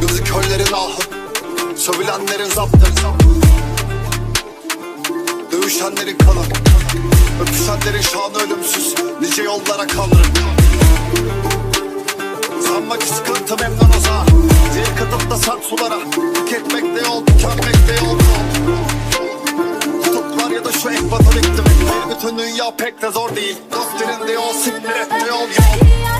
Gözü körlerin ahı Sövülenlerin zaptı. Dövüşenlerin kanı Öpüşenlerin şanı ölümsüz Nice yollara kaldırır Sanma ki sıkıntı memnun oza Zehir katıp da sert sulara Tüketmekte yol, tükenmekte yol bütün dünya pek de zor değil. Doktrinde yol, siktir et yol yol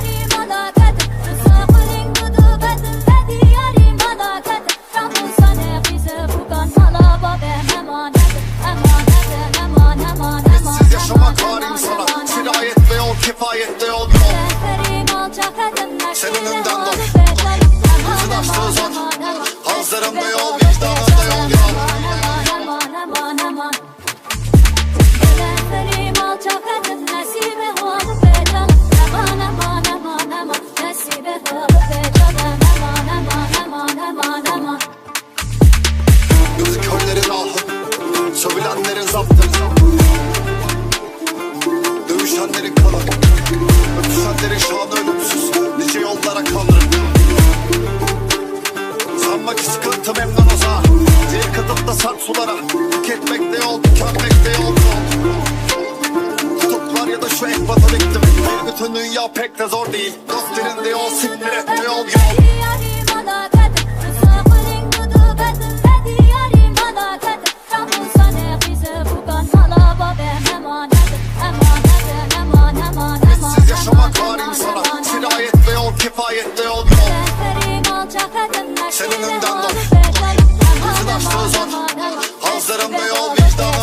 Dövüşenlerin kanı Öpüşenlerin şanı ölümsüz Nice yollara kaldırır Sanma ki sıkıntı memnun oza Zehir katıp da sert sulara. Tüketmekte yol, tükenmekte yol yol. Kutuplar ya da şu ek vatan iklim Bir bütün dünya pek de zor değil. Doktrinde yol, siktir et yol yol kifayette olmuyor Senin önden dur Yüzün açtığı zor Hazlarımda yol vicdanım